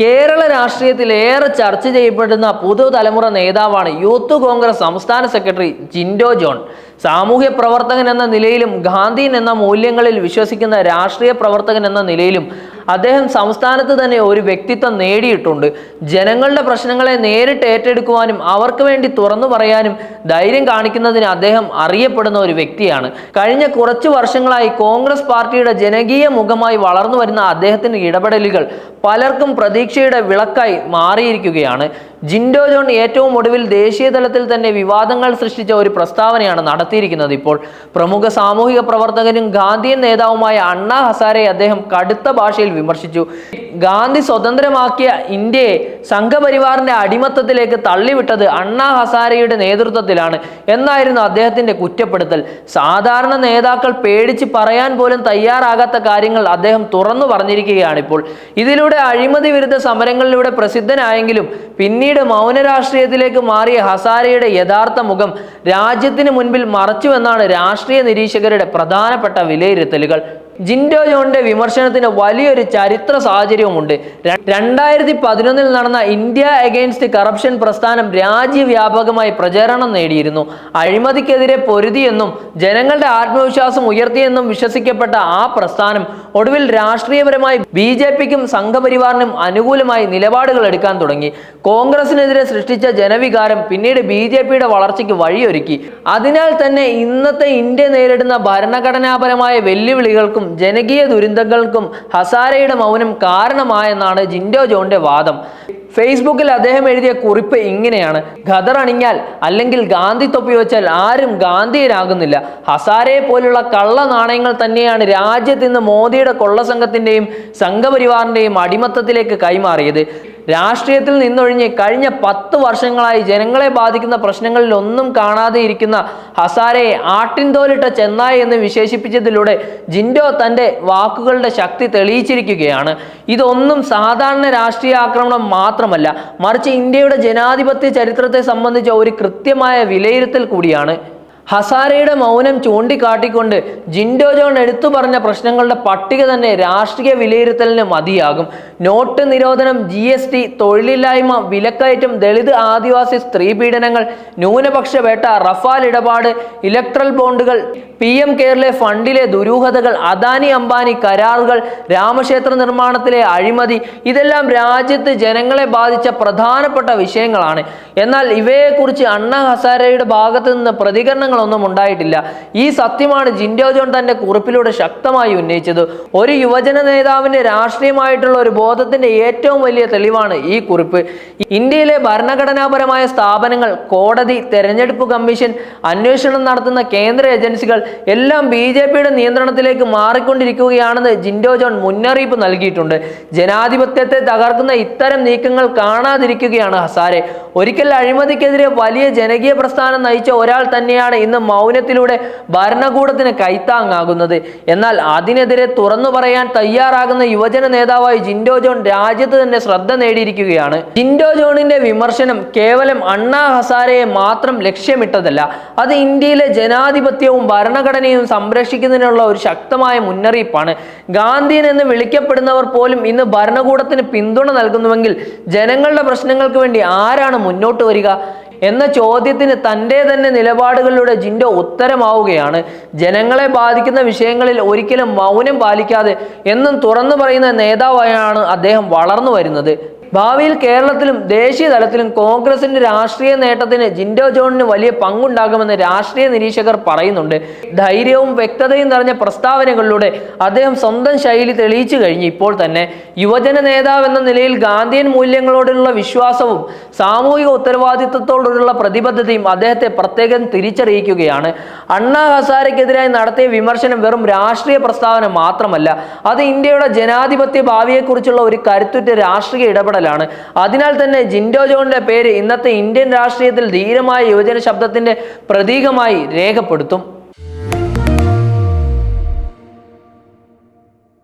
കേരള രാഷ്ട്രീയത്തിൽ ഏറെ ചർച്ച ചെയ്യപ്പെടുന്ന പുതുതലമുറ നേതാവാണ് യൂത്ത് കോൺഗ്രസ് സംസ്ഥാന സെക്രട്ടറി ജിൻഡോ ജോൺ. സാമൂഹ്യ പ്രവർത്തകൻ എന്ന നിലയിലും ഗാന്ധിയൻ എന്ന മൂല്യങ്ങളിൽ വിശ്വസിക്കുന്ന രാഷ്ട്രീയ പ്രവർത്തകൻ എന്ന നിലയിലും അദ്ദേഹം സംസ്ഥാനത്ത് തന്നെ ഒരു വ്യക്തിത്വം നേടിയിട്ടുണ്ട്. ജനങ്ങളുടെ പ്രശ്നങ്ങളെ നേരിട്ട് ഏറ്റെടുക്കുവാനും അവർക്ക് വേണ്ടി തുറന്നു പറയാനും ധൈര്യം കാണിക്കുന്നതിന് അദ്ദേഹം അറിയപ്പെടുന്ന ഒരു വ്യക്തിയാണ്. കഴിഞ്ഞ കുറച്ച് വർഷങ്ങളായി കോൺഗ്രസ് പാർട്ടിയുടെ ജനകീയ മുഖമായി വളർന്നു വരുന്ന അദ്ദേഹത്തിന്റെ ഇടപെടലുകൾ പലർക്കും പ്രതീക്ഷയുടെ വിളക്കായി മാറിയിരിക്കുകയാണ്. ജിൻഡോ ജോൺ ഏറ്റവും ഒടുവിൽ ദേശീയ തലത്തിൽ തന്നെ വിവാദങ്ങൾ സൃഷ്ടിച്ച ഒരു പ്രസ്താവനയാണ് നടത്തിയിരിക്കുന്നത്. ഇപ്പോൾ പ്രമുഖ സാമൂഹിക പ്രവർത്തകനും ഗാന്ധിയൻ നേതാവുമായ അണ്ണാ ഹസാരെ അദ്ദേഹം കടുത്ത ഭാഷയിൽ വിമർശിച്ചു. ഗാന്ധി സ്വതന്ത്രമാക്കിയ ഇന്ത്യയെ സംഘപരിവാറിന്റെ അടിമത്തത്തിലേക്ക് തള്ളിവിട്ടത് അണ്ണാ ഹസാരയുടെ നേതൃത്വത്തിലാണ് എന്നായിരുന്നു അദ്ദേഹത്തിന്റെ കുറ്റപ്പെടുത്തൽ. സാധാരണ നേതാക്കൾ പേടിച്ച് പറയാൻ പോലും തയ്യാറാകാത്ത കാര്യങ്ങൾ അദ്ദേഹം തുറന്നു പറഞ്ഞിരിക്കുകയാണ് ഇപ്പോൾ ഇതിലൂടെ അഴിമതി വിരുദ്ധ സമരങ്ങളിലൂടെ പ്രസിദ്ധനായെങ്കിലും പിന്നീട് മൗന രാഷ്ട്രീയത്തിലേക്ക് മാറിയ ഹസാരയുടെ യഥാർത്ഥ മുഖം രാജ്യത്തിന് മുൻപിൽ മറച്ചുവെന്നാണ് രാഷ്ട്രീയ നിരീക്ഷകരുടെ പ്രധാനപ്പെട്ട വിലയിരുത്തലുകൾ. ജിൻഡോ ജോണിന്റെ വിമർശനത്തിന് വലിയൊരു ചരിത്ര സാഹചര്യവുമുണ്ട്. രണ്ടായിരത്തി പതിനൊന്നിൽ നടന്ന ഇന്ത്യ അഗെയിൻസ്റ്റ് കറപ്ഷൻ പ്രസ്ഥാനം രാജ്യവ്യാപകമായി പ്രചരണം നേടിയിരുന്നു. അഴിമതിക്കെതിരെ പൊരുതിയെന്നും ജനങ്ങളുടെ ആത്മവിശ്വാസം ഉയർത്തിയെന്നും വിശ്വസിക്കപ്പെട്ട ആ പ്രസ്ഥാനം ഒടുവിൽ രാഷ്ട്രീയപരമായി ബി ജെ പിക്കും സംഘപരിവാറിനും അനുകൂലമായി നിലപാടുകൾ എടുക്കാൻ തുടങ്ങി. കോൺഗ്രസിനെതിരെ സൃഷ്ടിച്ച ജനവികാരം പിന്നീട് ബി ജെ പിയുടെ വളർച്ചയ്ക്ക് വഴിയൊരുക്കി. അതിനാൽ തന്നെ ഇന്നത്തെ ഇന്ത്യ നേരിടുന്ന ഭരണഘടനാപരമായ വെല്ലുവിളികൾക്കും ജനകീയ ദുരന്തങ്ങൾക്കും ഹസാരയുടെ മൗനം കാരണമായെന്നാണ് ജിൻഡോ ജോണിന്റെ വാദം. ഫേസ്ബുക്കിൽ അദ്ദേഹം എഴുതിയ കുറിപ്പ് ഇങ്ങനെയാണ്. ഖദർ അണിഞ്ഞാൽ അല്ലെങ്കിൽ ഗാന്ധി തൊപ്പി വെച്ചാൽ ആരും ഗാന്ധിയനാകുന്നില്ല ഹസാരയെ പോലുള്ള കള്ള നാണയങ്ങൾ തന്നെയാണ് രാജ്യത്ത് ഇന്ന് മോദിയുടെ കൊള്ളസംഘത്തിന്റെയും സംഘപരിവാറിന്റെയും അടിമത്തത്തിലേക്ക് കൈമാറിയത്. രാഷ്ട്രീയത്തിൽ നിന്നൊഴിഞ്ഞ് കഴിഞ്ഞ പത്ത് വർഷങ്ങളായി ജനങ്ങളെ ബാധിക്കുന്ന പ്രശ്നങ്ങളിൽ ഒന്നും കാണാതെ ഇരിക്കുന്ന ഹസാരയെ ആട്ടിൻതോലിട്ട ചെന്നായി എന്ന് വിശേഷിപ്പിച്ചതിലൂടെ ജിൻഡോ തന്റെ വാക്കുകളുടെ ശക്തി തെളിയിച്ചിരിക്കുകയാണ്. ഇതൊന്നും സാധാരണ രാഷ്ട്രീയ ആക്രമണം മാത്രമല്ല മറിച്ച് ഇന്ത്യയുടെ ജനാധിപത്യ ചരിത്രത്തെ സംബന്ധിച്ച ഒരു കൃത്യമായ വിലയിരുത്തൽ കൂടിയാണ് ഹസാരയുടെ മൗനം ചൂണ്ടിക്കാട്ടിക്കൊണ്ട് ജിൻഡോ ജോൺ എടുത്തു പറഞ്ഞ പ്രശ്നങ്ങളുടെ പട്ടിക തന്നെ രാഷ്ട്രീയ വിലയിരുത്തലിന് മതിയാകും. നോട്ട് നിരോധനം ജി എസ് ടി തൊഴിലില്ലായ്മ വിലക്കയറ്റം ദളിത് ആദിവാസി സ്ത്രീ പീഡനങ്ങൾ ന്യൂനപക്ഷ വേട്ട റഫാൽ ഇടപാട് ഇലക്ട്രൽ ബോണ്ടുകൾ പി എം കെയറിലെ ഫണ്ടിലെ ദുരൂഹതകൾ അദാനി അംബാനി കരാറുകൾ രാമക്ഷേത്ര നിർമ്മാണത്തിലെ അഴിമതി ഇതെല്ലാം രാജ്യത്ത് ജനങ്ങളെ ബാധിച്ച പ്രധാനപ്പെട്ട വിഷയങ്ങളാണ്. എന്നാൽ ഇവയെക്കുറിച്ച് അണ്ണ ഹസാരയുടെ ഭാഗത്തു നിന്ന് പ്രതികരണങ്ങളൊന്നും ഉണ്ടായിട്ടില്ല. ഈ സത്യമാണ് ജിൻഡോ ജോൺ തന്റെ കുറിപ്പിലൂടെ ശക്തമായി ഉന്നയിച്ചത്. ഒരു യുവജന നേതാവിന്റെ രാഷ്ട്രീയമായിട്ടുള്ള ഒരു ബോധത്തിന്റെ ഏറ്റവും വലിയ തെളിവാണ് ഈ കുറിപ്പ്. ഇന്ത്യയിലെ ഭരണഘടനാപരമായ സ്ഥാപനങ്ങൾ കോടതി തെരഞ്ഞെടുപ്പ് കമ്മീഷൻ അന്വേഷണം നടത്തുന്ന കേന്ദ്ര ഏജൻസികൾ എല്ലാം ബി ജെ പിയുടെ നിയന്ത്രണത്തിലേക്ക് മാറിക്കൊണ്ടിരിക്കുകയാണെന്ന് ജിൻഡോ ജോൺ മുന്നറിയിപ്പ് നൽകിയിട്ടുണ്ട്. ജനാധിപത്യത്തെ തകർക്കുന്ന ഇത്തരം നീക്കങ്ങൾ കാണാതിരിക്കുകയാണ് ഹസാരെ. ഒരിക്കൽ അഴിമതിക്കെതിരെ വലിയ ജനകീയ പ്രസ്ഥാനം നയിച്ച ഒരാൾ തന്നെയാണ് ഇന്ന് മൗനത്തിലൂടെ ഭരണകൂടത്തിന് കൈത്താങ്ങാകുന്നത്. എന്നാൽ അതിനെതിരെ തുറന്നു പറയാൻ തയ്യാറാകുന്ന യുവജന നേതാവായി ജിൻഡോ ജോൺ രാജ്യത്ത് തന്നെ ശ്രദ്ധ നേടിയിരിക്കുകയാണ്. ജിൻഡോ ജോണിന്റെ വിമർശനം കേവലം അണ്ണാ ഹസാരയെ മാത്രം ലക്ഷ്യമിട്ടതല്ല. അത് ഇന്ത്യയിലെ ജനാധിപത്യവും ഭരണഘടനയും സംരക്ഷിക്കുന്നതിനുള്ള ഒരു ശക്തമായ മുന്നറിയിപ്പാണ്. ഗാന്ധിയൻ എന്ന് വിളിക്കപ്പെടുന്നവർ പോലും ഇന്ന് ഭരണകൂടത്തിന് പിന്തുണ നൽകുന്നുവെങ്കിൽ ജനങ്ങളുടെ പ്രശ്നങ്ങൾക്ക് വേണ്ടി ആരാണ് മുന്നോട്ട് വരിക? എന്ന ചോദ്യത്തിന് തന്റെ തന്നെ നിലപാടുകളിലൂടെ ജിൻഡോ ഉത്തരമാവുകയാണ്. ജനങ്ങളെ ബാധിക്കുന്ന വിഷയങ്ങളിൽ ഒരിക്കലും മൗനം പാലിക്കാതെ എന്നും തുറന്നു പറയുന്ന നേതാവായാണ് അദ്ദേഹം വളർന്നു വരുന്നത്. ഭാവിയിൽ കേരളത്തിലും ദേശീയ തലത്തിലും കോൺഗ്രസിന്റെ രാഷ്ട്രീയ നേട്ടത്തിന് ജിൻഡോ ജോണിന് വലിയ പങ്കുണ്ടാകുമെന്ന് രാഷ്ട്രീയ നിരീക്ഷകർ പറയുന്നുണ്ട്. ധൈര്യവും വ്യക്തതയും നിറഞ്ഞ പ്രസ്താവനകളിലൂടെ അദ്ദേഹം സ്വന്തം ശൈലി തെളിയിച്ചു കഴിഞ്ഞു ഇപ്പോൾ തന്നെ. യുവജന നേതാവ് എന്ന നിലയിൽ ഗാന്ധിയൻ മൂല്യങ്ങളോടുള്ള വിശ്വാസവും സാമൂഹിക ഉത്തരവാദിത്വത്തോടുള്ള പ്രതിബദ്ധതയും അദ്ദേഹത്തെ പ്രത്യേകം തിരിച്ചറിയിക്കുകയാണ്. അണ്ണാ ഹസാരയ്ക്കെതിരായി നടത്തിയ വിമർശനം വെറും രാഷ്ട്രീയ പ്രസ്താവന മാത്രമല്ല അത് ഇന്ത്യയുടെ ജനാധിപത്യ ഭാവിയെക്കുറിച്ചുള്ള ഒരു കരുത്തുറ്റ രാഷ്ട്രീയ ഇടപെടലാണ് അതിനാൽ തന്നെ ജിൻഡോ ജോണിന്റെ പേര് ഇന്നത്തെ ഇന്ത്യൻ രാഷ്ട്രീയത്തിൽ ധീരമായ യുവജന ശബ്ദത്തിന്റെ പ്രതീകമായി രേഖപ്പെടുത്തും.